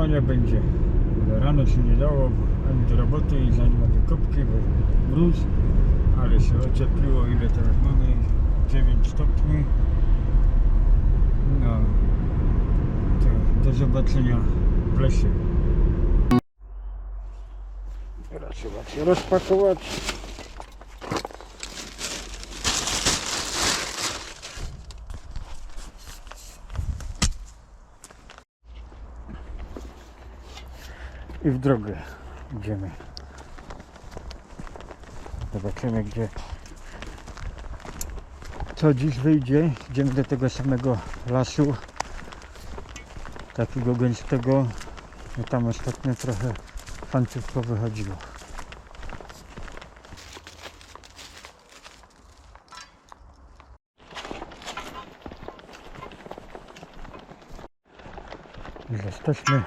kopania będzie. Rano się nie dało ani do roboty i zanim na wykopki, bo mróz, ale się ociepliło. Ile teraz mamy? 9 stopni. No, to do zobaczenia w lesie. Teraz trzeba się rozpakować. I w drogę idziemy. Zobaczymy gdzie co dziś wyjdzie. Idziemy do tego samego lasu takiego gęstego. No tam ostatnio trochę fanców powychodziło. Już jesteśmy.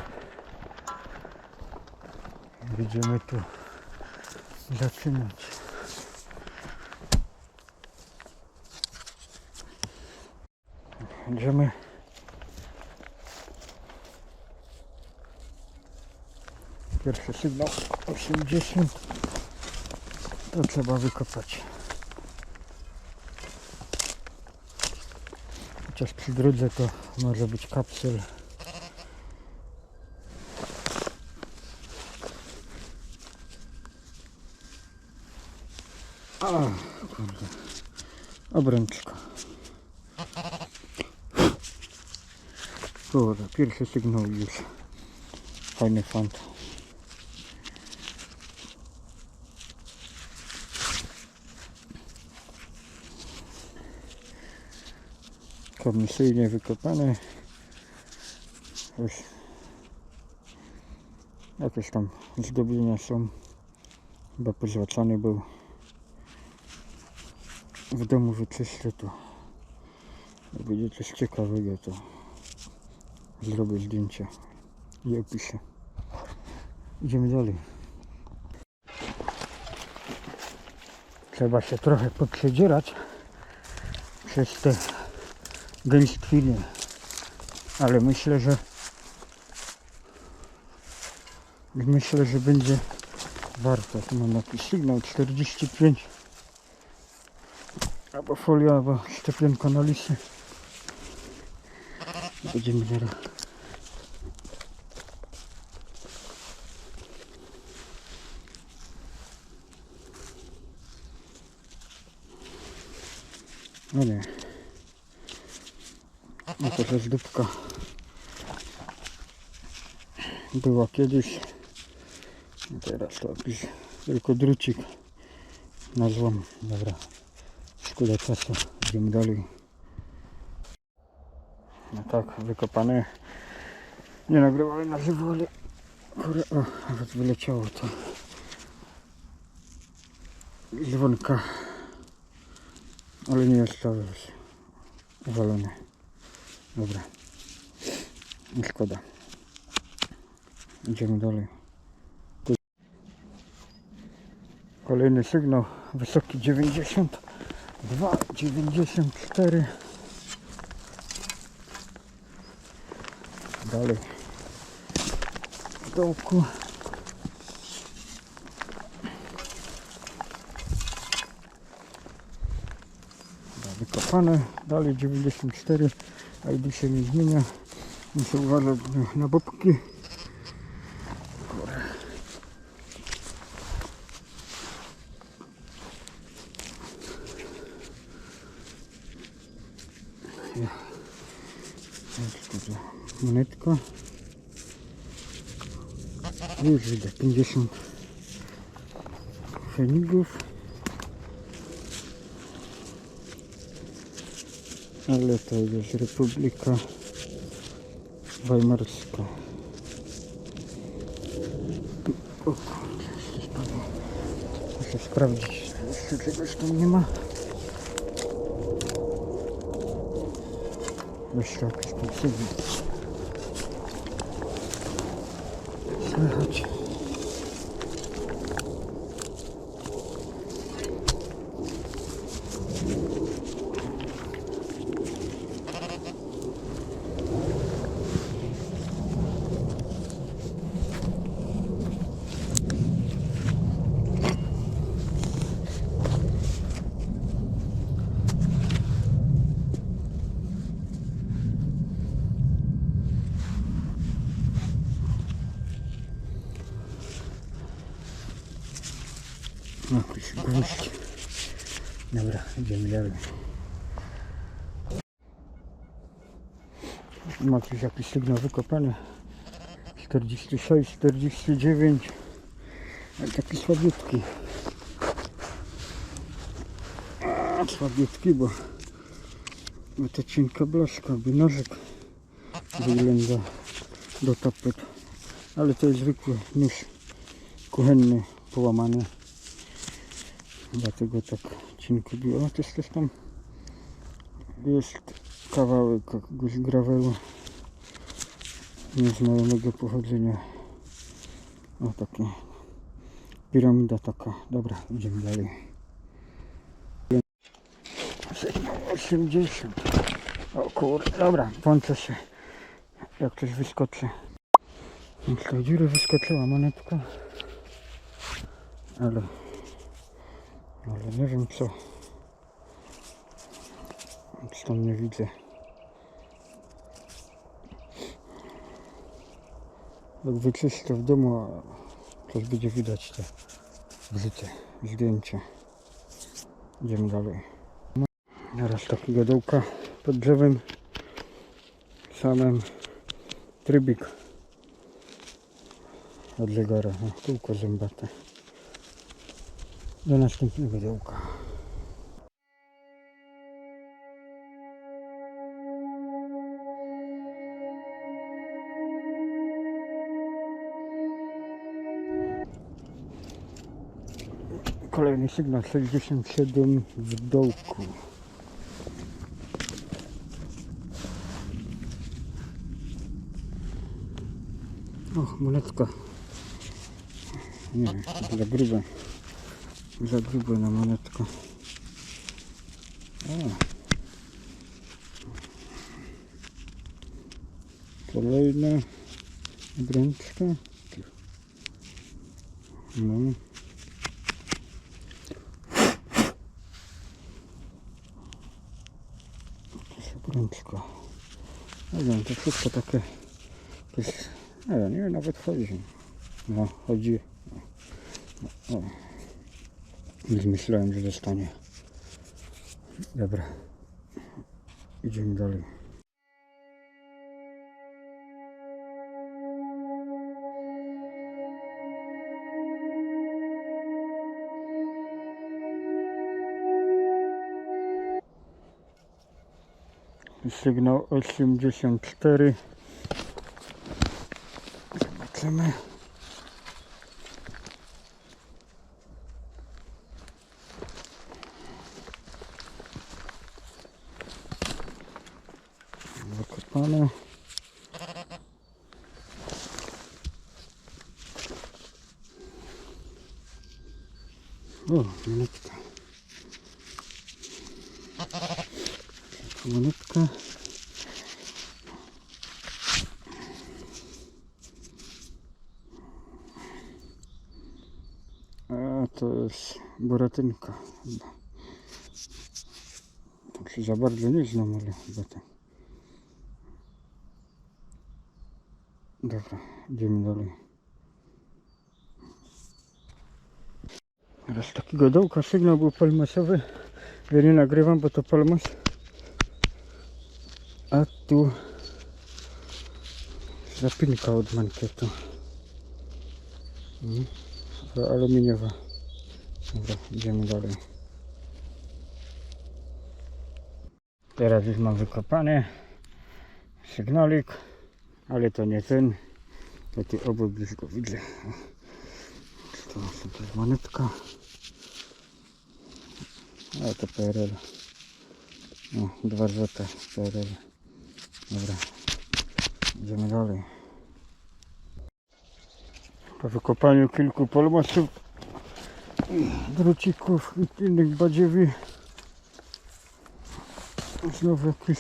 Będziemy tu zaczynać. Będziemy pierwszy sygnał 80 to trzeba wykopać. Chociaż przy drodze to może być kapsel A, kurde. Obręczka. Kurde, pierwszy sygnał już. Fajny fant. Komisyjnie wykopane. Już jakieś tam zdobienia są. Chyba pozłacany był w domu wyczyszczę to. Jak będzie coś ciekawego to zrobię zdjęcia i opiszę. Idziemy dalej. Trzeba się trochę poprzedzierać przez te gęstwiny. Ale myślę, że myślę, że będzie warto. Tu mam jakiś sygnał 45 albo folia, albo szczepionka na lisy. Będziemy zaraz. No nie. No to też dupka. Była kiedyś. Teraz to jakiś tylko drucik na złom. Dobra. Szkoda czasu. Idziemy dalej. No tak, wykopane. Nie nagrywałem na żywo, ale kurde, o, nawet wyleciało to. Dzwonka. Ale nie jest to już uwalone. Dobra. Nie szkoda. Idziemy dalej. Kolejny sygnał. Wysoki 90. 2,94 Dalej. W dołku. Wykopane, dalej 94 ID się nie zmienia. Muszę uważać na bobki Szkoda. Monetka. Już widzę 50 fenigów. Ale to jest Republika Weimarska. O kurde. Muszę sprawdzić, jeszcze czegoś tam nie ma. Jeszcze jakiś tam sygnał. Gwóźdź. Dobra, idziemy dalej. Ma coś jakiś sygnał wykopany. 46, 49. Ale taki słabiutki. A, słabiutki, bo, bo to cienka blaszka, by nożyk wygląda do tapet. Ale to jest zwykły nóż kuchenny, połamany. Dlatego tak cienko biło. To jest też tam jest kawałek jakiegoś gravelu nieznajomego pochodzenia. O takie piramida taka. Dobra, idziemy dalej. 80. O kurde, dobra, włączę się. Jak coś wyskoczy. Z tej dziury wyskoczyła monetka. Ale, ale nie wiem co. Nic tam nie widzę. Jak wyczyszczę w domu, a coś będzie widać te bzyte zdjęcia. Idziemy dalej. Teraz takiego dołka pod drzewem. Samym trybik od zegara. O, kółko zębate. Do następnego dołka. Kolejny sygnał 67 w dołku. O, monetka. Nie, za grube. Za grube na. O. Kolejna obrączka. No. Obrączka. Nie wiem, to wszystko takie... To jest, nie wiem, nawet chodzi. No, chodzi. O. o. Już myślałem, że dostanie. Dobra. Idziemy dalej. Sygnał 84. Zobaczymy. Zakopane. O, monetka. Monetka. To jest boratynka chyba. Tak się za bardzo nie znam, ale chyba tak. Dobra, idziemy dalej. Teraz takiego dołka sygnał był palmasowy. Ja nie nagrywam, bo to palmas. A tu zapinka od mankietu. Mm. Aluminiowa. Dobra, idziemy dalej. Teraz już mam wykopany sygnalik, ale to nie ten. Ty obok go widzę. To jest monetka. A to PRL. No, dwa złote PRL. Dobra, idziemy dalej. Po wykopaniu kilku polmosów, drucików i innych badziewi znowu jakiś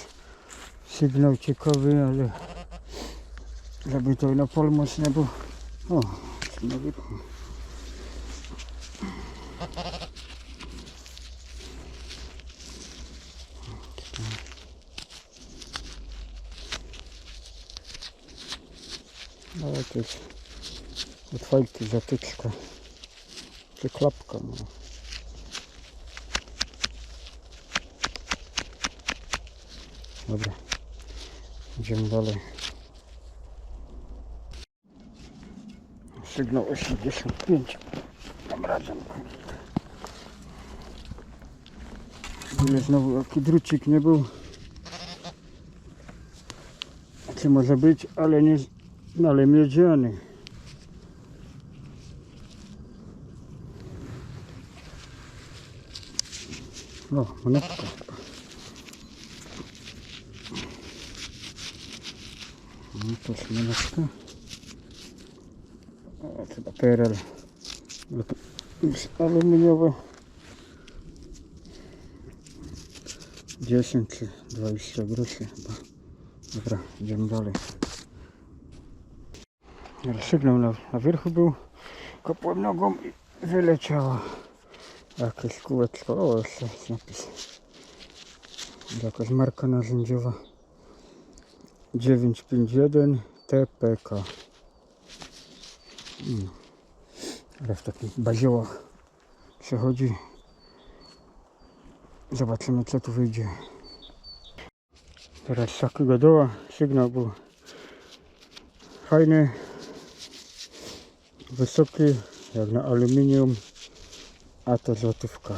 sygnał ciekawy, ale Забито и на полмощ не бу. О, не. No jakieś od zatyczka czy klapka no. Dobra, idziemy dalej. Sygnał 85. Tam razem. Ile znowu jaki drucik nie był. Czy może być, ale nie, no ale miedziany. O, monetka. No to jest monetka. O, chyba PRL. Aluminiowe. 10 czy 20 groszy chyba. Dobra, idziemy dalej. Sygnał na, na wierchu był. Kopłem nogą i wyleciała. Jakieś kółeczko. O, jeszcze jest napis. Jakaś marka narzędziowa. 951 TPK. Ale w takich baziołach przechodzi. Zobaczymy co tu wyjdzie. Teraz z takiego doła sygnał był fajny, wysoki, jak na aluminium, a to złotówka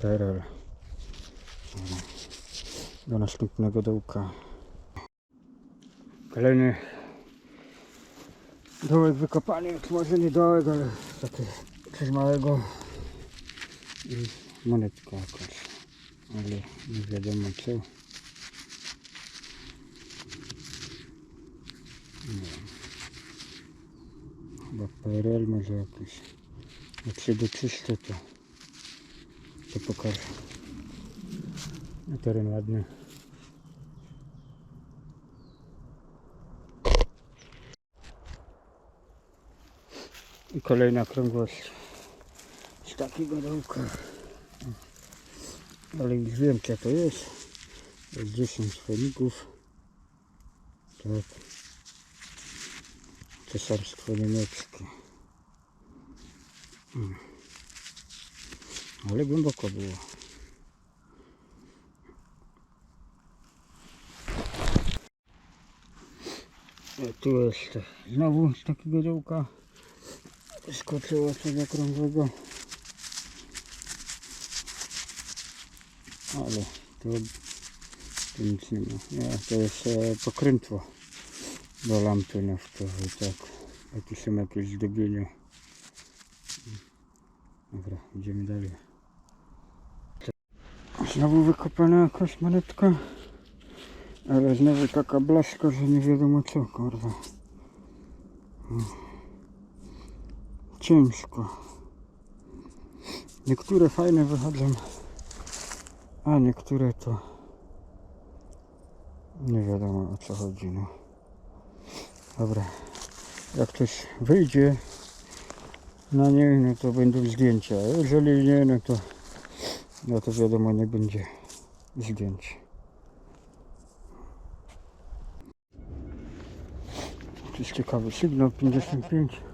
PRL. Do następnego dołka. Kolejny dołek wykopany, może nie dołek, ale taki coś małego i monetka jakaś, ale nie wiadomo co. Chyba PRL może jakiś. Jak się doczyszczę to, to pokażę. Teren ładny. Kolejna krągłość z takiego dołka. Ale już wiem co to jest. Jest 10 feników. Tak. Cesarstwo niemieckie. Mm. Ale głęboko było. Tu jest znowu z takiego dołka. Skoczyło sobie okrągłego. Ale to, to nic nie ma. Nie, to jest e, pokrętło do lampy naftowej, tak. A tu są jakieś zdobienia. Dobra, idziemy dalej. Znowu wykopana jakaś monetka. Ale znowu taka blaszka, że nie wiadomo co, kurwa. Ciężko. Niektóre fajne wychodzą, a niektóre to nie wiadomo o co chodzi, no. Dobra, jak coś wyjdzie na nie, no to będą zdjęcia. Jeżeli nie, no to, no to wiadomo, nie będzie zdjęć. To jest ciekawy sygnał 55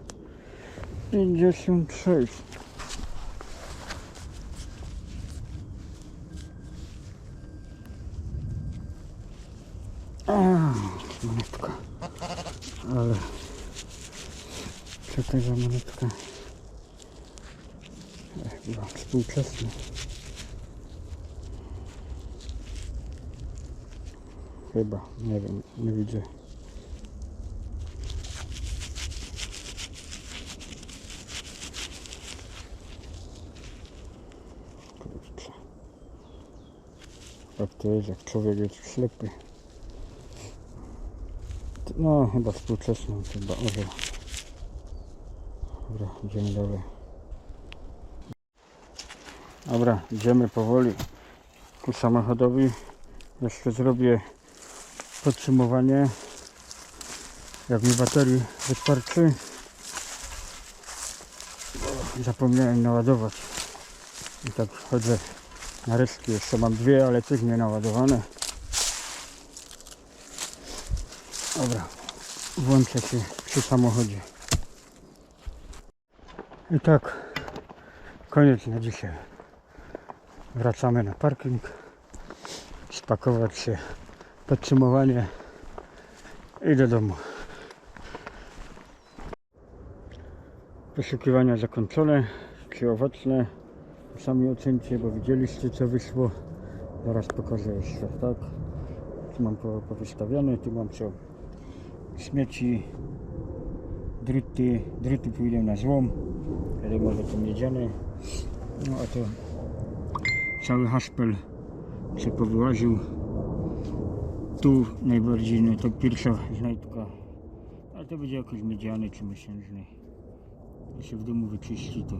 56 A, monetka. Ale co to za monetka? Chyba współczesna. Chyba, nie wiem, nie widzę. To jest, jak człowiek jest ślepy. No, chyba współczesną, chyba orzeł. Dobra, idziemy dalej. Dobra, idziemy powoli ku samochodowi. Jeszcze zrobię podsumowanie. Jak mi baterii wystarczy. Zapomniałem naładować. I tak chodzę na resztki. Jeszcze mam dwie, ale też nie naładowane. Dobra, włączę się przy samochodzie. I tak, koniec na dzisiaj. Wracamy na parking, spakować się podsumowanie i do domu. Poszukiwania zakończone, czy owocne. Sami ocencie, bo widzieliście co wyszło. Zaraz pokażę jeszcze, tak? Tu mam po, powystawione, tu mam co śmieci, druty, druty pójdą na złom, ale może to miedziane. No a to cały haszpel się powyłaził. Tu najbardziej, no to pierwsza znajdka, ale to będzie jakoś miedziany czy miesięczny. Się w domu wyczyści, to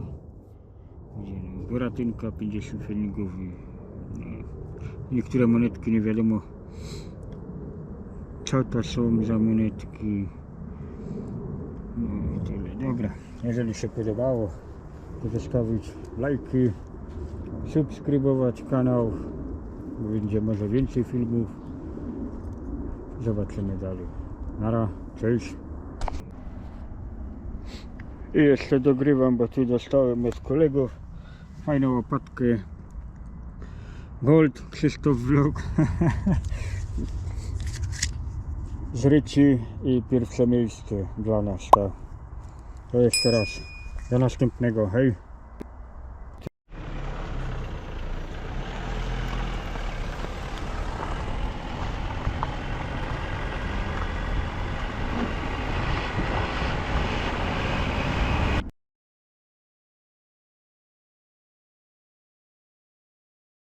boratynka 50 fenigów niektóre monetki nie wiadomo co to są za monetki. No tyle. Dobra, jeżeli się podobało, to zostawić lajki, subskrybować kanał, bo będzie może więcej filmów. Zobaczymy dalej. Nara, cześć. I jeszcze dogrywam, bo tu dostałem od kolegów fajną łopatkę Gold Krzysztof Vlog z Ryci i pierwsze miejsce dla nas. To jeszcze raz. Do następnego. Hej.